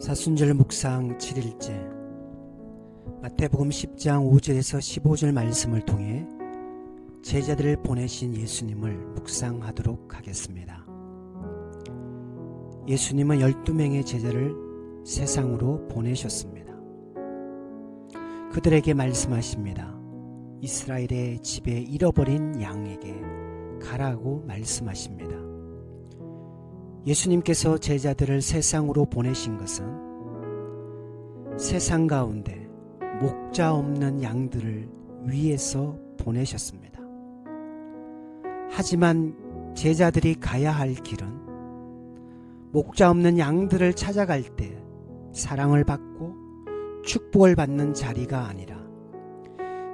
사순절 묵상 7일째 마태복음 10장 5절에서 15절 말씀을 통해 제자들을 보내신 예수님을 묵상하도록 하겠습니다. 예수님은 12명의 제자를 세상으로 보내셨습니다. 그들에게 말씀하십니다. 이스라엘의 집에 잃어버린 양에게 가라고 말씀하십니다. 예수님께서 제자들을 세상으로 보내신 것은 세상 가운데 목자 없는 양들을 위해서 보내셨습니다. 하지만 제자들이 가야 할 길은 목자 없는 양들을 찾아갈 때 사랑을 받고 축복을 받는 자리가 아니라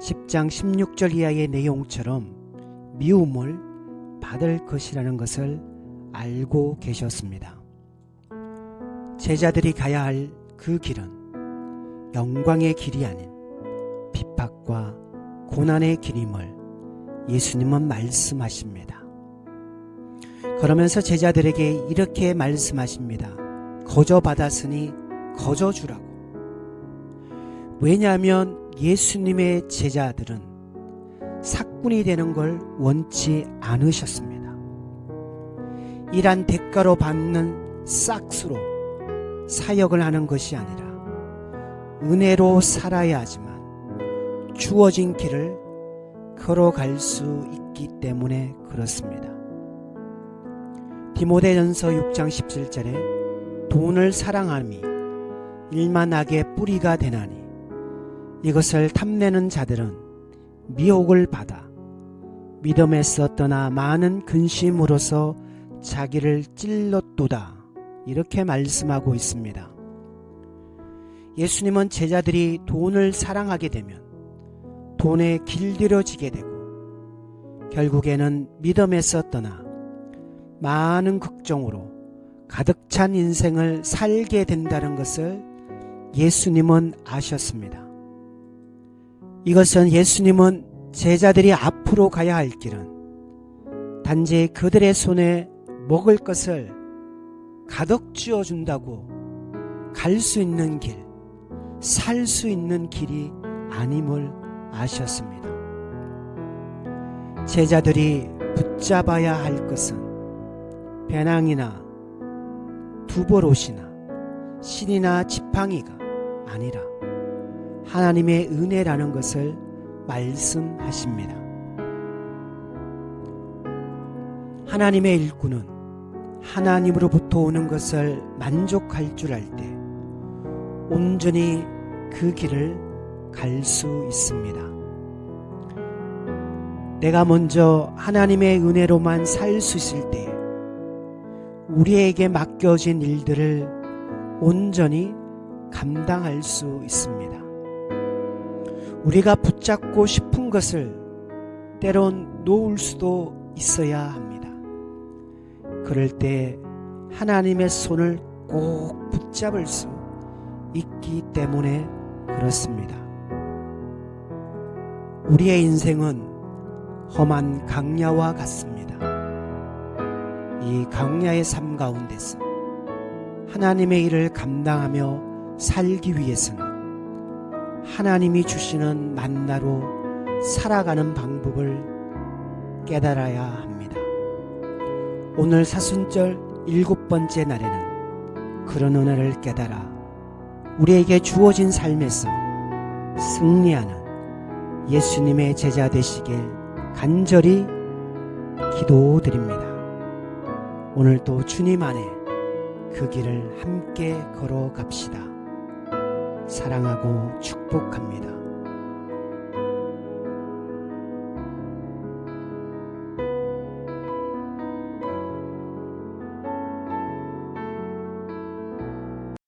10장 16절 이하의 내용처럼 미움을 받을 것이라는 것을 알고 계셨습니다. 제자들이 가야 할 그 길은 영광의 길이 아닌 핍박과 고난의 길임을 예수님은 말씀하십니다. 그러면서 제자들에게 이렇게 말씀하십니다. 거저 받았으니 거저 주라고. 왜냐하면 예수님의 제자들은 사꾼이 되는 걸 원치 않으셨습니다. 일한 대가로 받는 싹스로 사역을 하는 것이 아니라 은혜로 살아야 하지만 주어진 길을 걸어갈 수 있기 때문에 그렇습니다. 디모데전서 6장 17절에 돈을 사랑함이 일만 악의 뿌리가 되나니 이것을 탐내는 자들은 미혹을 받아 믿음에서 떠나 많은 근심으로서 자기를 찔렀도다. 이렇게 말씀하고 있습니다. 예수님은 제자들이 돈을 사랑하게 되면 돈에 길들여지게 되고 결국에는 믿음에서 떠나 많은 걱정으로 가득 찬 인생을 살게 된다는 것을 예수님은 아셨습니다. 이것은 예수님은 제자들이 앞으로 가야 할 길은 단지 그들의 손에 먹을 것을 가득 쥐어 준다고 갈 수 있는 길, 살 수 있는 길이 아님을 아셨습니다. 제자들이 붙잡아야 할 것은 배낭이나 두보롯이나 신이나 지팡이가 아니라 하나님의 은혜라는 것을 말씀하십니다. 하나님의 일꾼은 하나님으로부터 오는 것을 만족할 줄 알 때 온전히 그 길을 갈 수 있습니다. 내가 먼저 하나님의 은혜로만 살 수 있을 때 우리에게 맡겨진 일들을 온전히 감당할 수 있습니다. 우리가 붙잡고 싶은 것을 때론 놓을 수도 있어야 합니다. 그럴 때 하나님의 손을 꼭 붙잡을 수 있기 때문에 그렇습니다. 우리의 인생은 험한 강야와 같습니다. 이 강야의 삶 가운데서 하나님의 일을 감당하며 살기 위해서는 하나님이 주시는 만나로 살아가는 방법을 깨달아야 합니다. 오늘 사순절 일곱 번째 날에는 그런 은혜를 깨달아 우리에게 주어진 삶에서 승리하는 예수님의 제자 되시길 간절히 기도드립니다. 오늘도 주님 안에 그 길을 함께 걸어갑시다. 사랑하고 축복합니다.